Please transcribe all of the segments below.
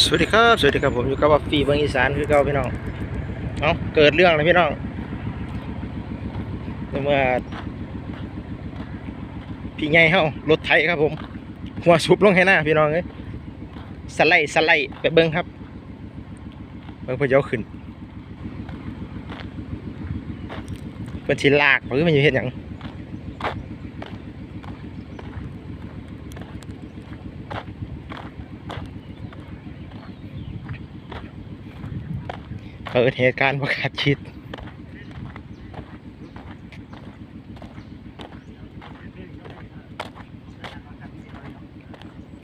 สวัสดีครับสวัสดีครับผมอยู่กับฟีบางอีสานคือเก่าพี่น้องเอาเกิดเรื่องเลยพี่น้องเมื่อพี่ใหญ่เฮารถไถครับผม หัวสุบลงให้หน้าพี่น้องเอ้ยสไลด์สไลด์ไปเบิ้งครับเบิ้งพื่อจะเอาขึ้นเพื่อนสิลากหรือมันอยู่เห็นหยัง เกิดเหตุการณ์ประกาศชิด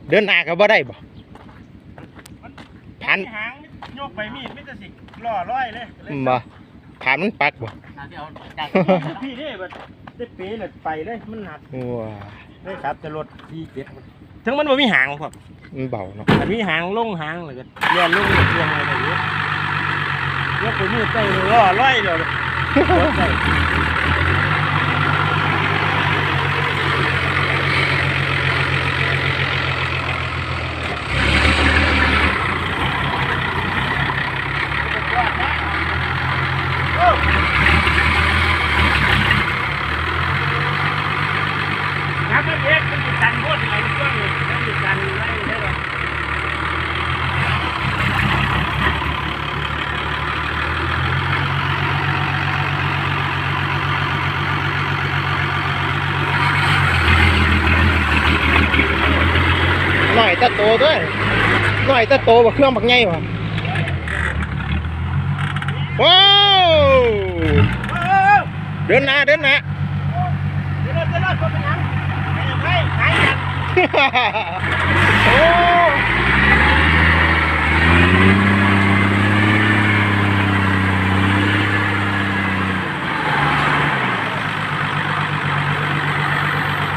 เดินหน้าก็บ่ได้บ่ผ่านหางโยกไปมีดไม่จะสิล่อร้อยเลยบ่ผ่านมันปักบ่พี่นี่แบบได้เป๋เลยไปเลยมันหนักว้าได้ครับจะรถที่เจ็ดถึงมันบ่มีหางครับมันเบาเนาะอันมีหางลงหางเลยก็เลื่อนลงเลื่อนอะไรอย่างเงี้ ยยกไปมือใต้เลยล่อร้อยเดียวเลยใส่น้ำมันเล็กมันติดกันโคตรไหลช่วงนี้มันติดกันไล่ได้หรอ หน่อยตะโตด้วยหน่อยตะโตบ่เครื่องบักใหญ่บ่ว้าวเดินหน้าเดินหน้าเดี๋ยวเราจะรอดคนเป็นยังไม่ไม่หายกันโอ้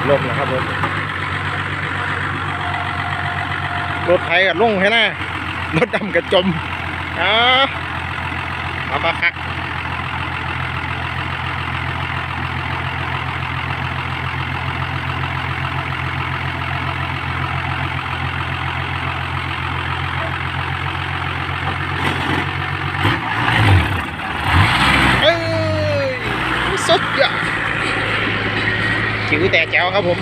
ลมนะครับผม รถไถกับลงให้หน้ารถดำกับจมอ่ามาปะคักเอ้ยสุดยอดจิ๋วแต่แจ๋วครับผม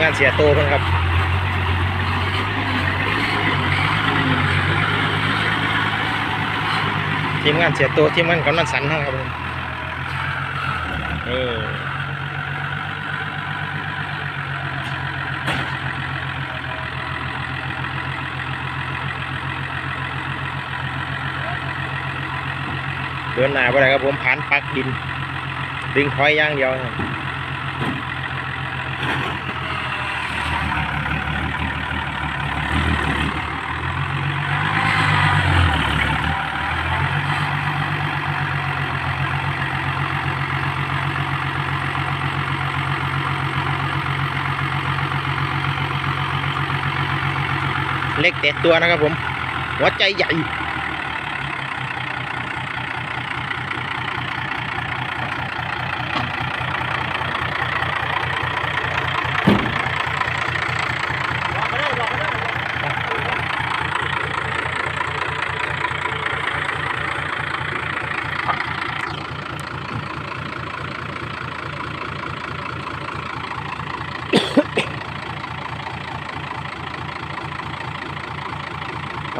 งานเสียโตเพิ่นครับทีมงานเสียตัวทีมงานกำนันสันเท่าครับผมนี่เดินหน้าไปเลยครับผมผ่านปักดิน ดึงถอยย่างเดียวครับ เล็กแต่ตัวนะครับผมหัวใจใหญ่ บอกไปได้บอกไปได้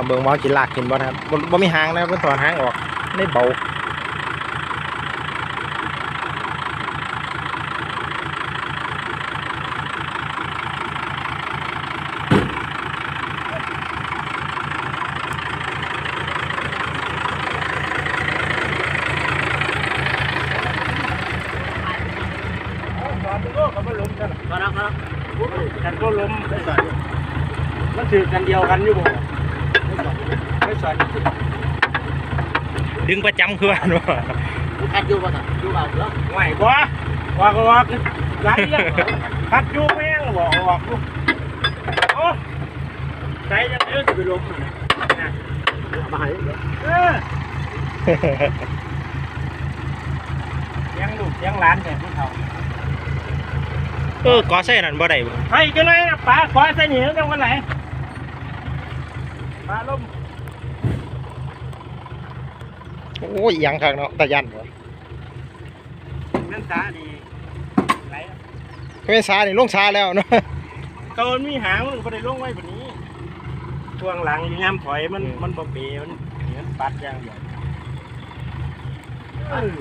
เอาเบิ่งว่ากินลากกินบ่นะครับบ่บ่มีหางนะครับเพิ่นถอนหางออกได้เบากันก็ล้มมันถือกันเดียวกันอยู่บ่ ไม่สอนดึงประจำคือว่าเนาะคัดอยู่ป่ะครับอยู่เปล่าเหรอไม่บ่ว่าก็ว่าคือหลายเรื่องคัดอยู่แม่งบอกออกอยู่ โอ้ไถยังเยอะจะไปลบมันนะนะเอามาให้เดี๋ยวเออเลี้ยังลูกเลี้ยังหลานแต่พวกเขาเออก่อใส่นั่นบ่ได้บ่ไปกันเลยนะป๋าขอใส่เหนียวจังวันไหนป๋าลมโอ้ยยังคักเนาะตะยันบ่นั่นตาดีไหลเป็นสานี่ลงสาแล้วเนาะเกามันมีหางมันก็ได้ลงไว้แบบนี้ช่วงหลังอยู่ยามถอยมันมันบ่เปรมันเหมือนปัดอย่างเดียวเออ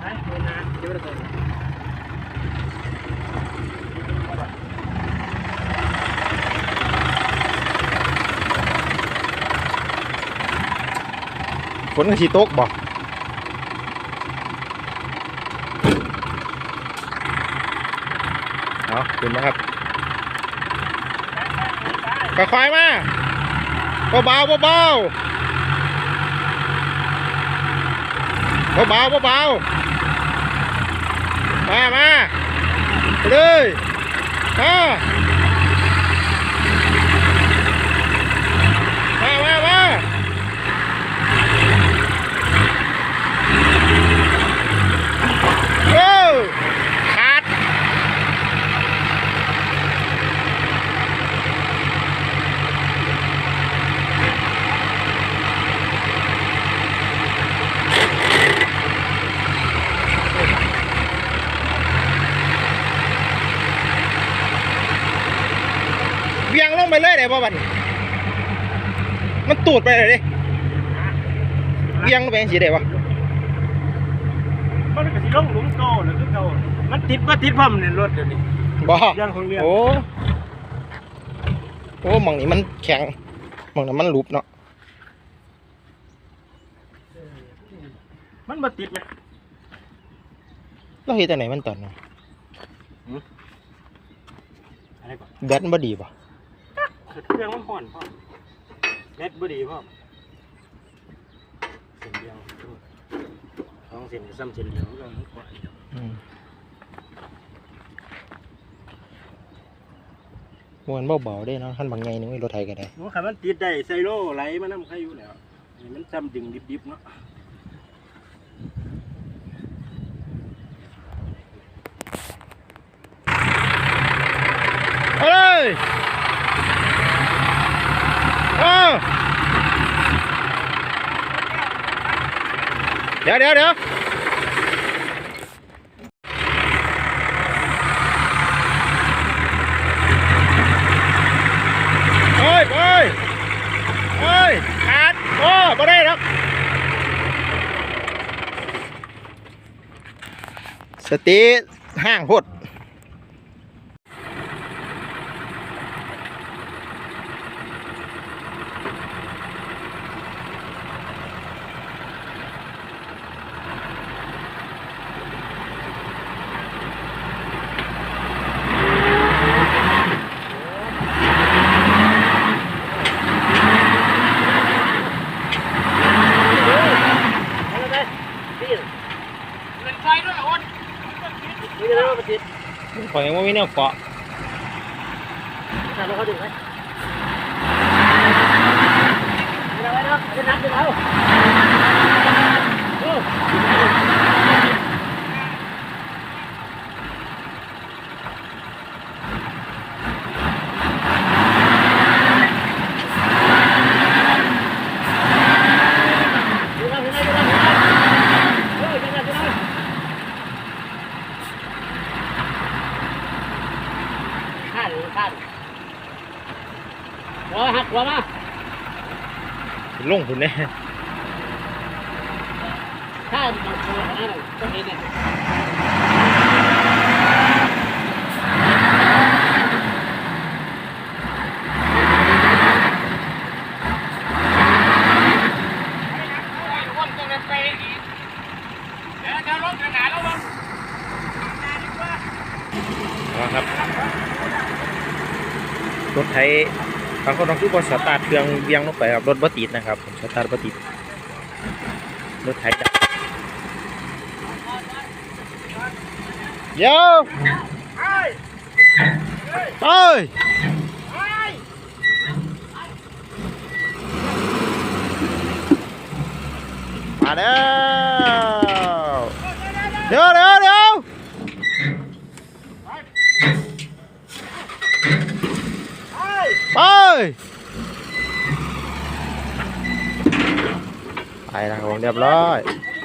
ไปเดินหน้าเดี๋ยวไปเลย ฝนก็สิตกบ่เอาขึ้นมาครับค่อยมาเบาๆเบาๆเบาๆเบาๆมามาไปเลยมามามามา โอ้ขาดเบียงลง ไปเลยได้ป่ะบัดนมันตูดไปเลยดิเบียงลงไปยังสีได้ปะมันก็สิลงหลุมโตหรือคือเก่ามันติดว่าติดพ่อมในรถเดี๋ยวนี้บ่เรื่องของเรื่องโอ้โอ้หมองนี้มันแข็งหมองนั้นมันหลุบเนาะมันมาติดไหมเราเฮ็ดแต่ไหนมันตอนนั้นอะไรก่อนแบตมันบ่ดีป่ะ เครื่องมันห่อนพ่อเน็ตบ่ดีพ่อเส้นเดียวสองเส้นกับซ้ำเส้นเดียวก็มันกว่าอีกมวนเบาๆได้เนาะท่านบางไงนึงไม่รถไทยก็ได้โอ้ขันมันติดได้ไซโลไหลมันน้ำใครอยู่แล้วนี่มันจำดึงดิบๆเนาะเอาเลย เอาเดี๋ยวเดี๋ยวเดี๋ยวโอ้ยโอ้ยโอ้ยขาดโอ้ไม่ได้ครับสติห้างโพด เอาเลยพี่เงินไฟด้วยโอนนี่จะได้ว่ามันติด ข่อยยังว่ามีแนวเกาะทำแล้วเขาดึงไหมเอาไว้เนาะจะนับจะเอาโอ้ดูนะดูนะดูนะดูนะเออดูนะดูนะข้าหรือข้า หัวหักหัวมาลงหุ่นเนี่ยข้าหักหัวนั่นต้องเห็นเนี่ยเอาครับรถไถ บางคนต้องคือบอสตาร์ทเครื่องเบี่ยงลงไปครับรถบัติดนะครับสตาร์ทบัติดรถไถดับเดี๋ยวเฮ้ยมาแล้ว ไป ไปแล้วครับผมเรียบร้อย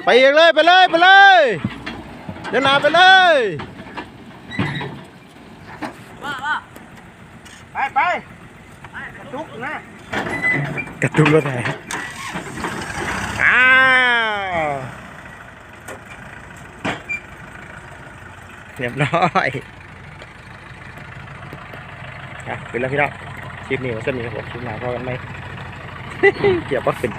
ไปอีกเลยไปเลยไปเลย เดินหน้าไปเลยไปไปทุกนะกระตุ้นรถแห่อ้าวเรียบร้อยอะขึ้นแล้วพี่น้อง คลิปนี้มาสนิทครับผมคลิปหน้าพอกันไหมเกี่ยวกับขึ้น